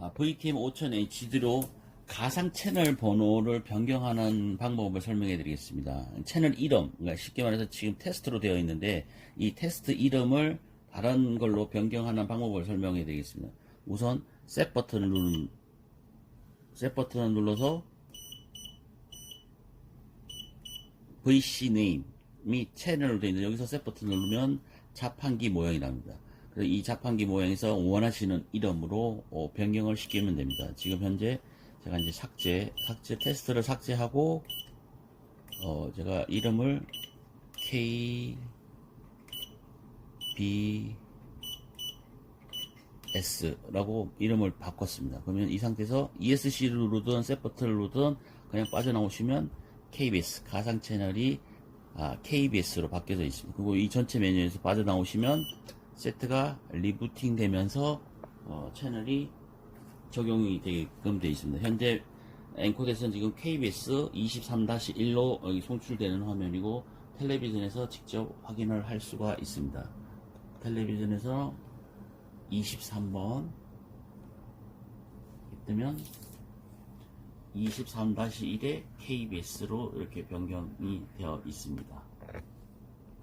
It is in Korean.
아, VTM 5000HD로 가상 채널 번호를 변경하는 방법을 설명해 드리겠습니다. 채널 이름, 그러니까 쉽게 말해서 지금 테스트로 되어 있는데 이 테스트 이름을 다른 걸로 변경하는 방법을 설명해 드리겠습니다. 우선 셋 버튼을 누르 셋 버튼을 눌러서 VC 네임이 채널로 되어 있는데 여기서 셋 버튼을 누르면 자판기 모양이 납니다. 이 자판기 모양에서 원하시는 이름으로 어, 변경을 시키면 됩니다. 지금 현재 제가 이제 삭제, 삭제 테스트를 삭제하고 어, 제가 이름을 K B S라고 이름을 바꿨습니다. 그러면 이 상태에서 ESC를 누르든 셋 버튼을 누르든 그냥 빠져나오시면 KBS 가상 채널이 아, KBS로 바뀌어져 있습니다. 그리고 이 전체 메뉴에서 빠져나오시면 세트가 리부팅 되면서 어, 채널이 적용이 되게끔 되어 있습니다. 현재 앵코에서는 지금 KBS 23-1로 여기 송출되는 화면이고 텔레비전에서 직접 확인을 할 수가 있습니다. 텔레비전에서 23번 뜨면 23-1에 KBS로 이렇게 변경이 되어 있습니다.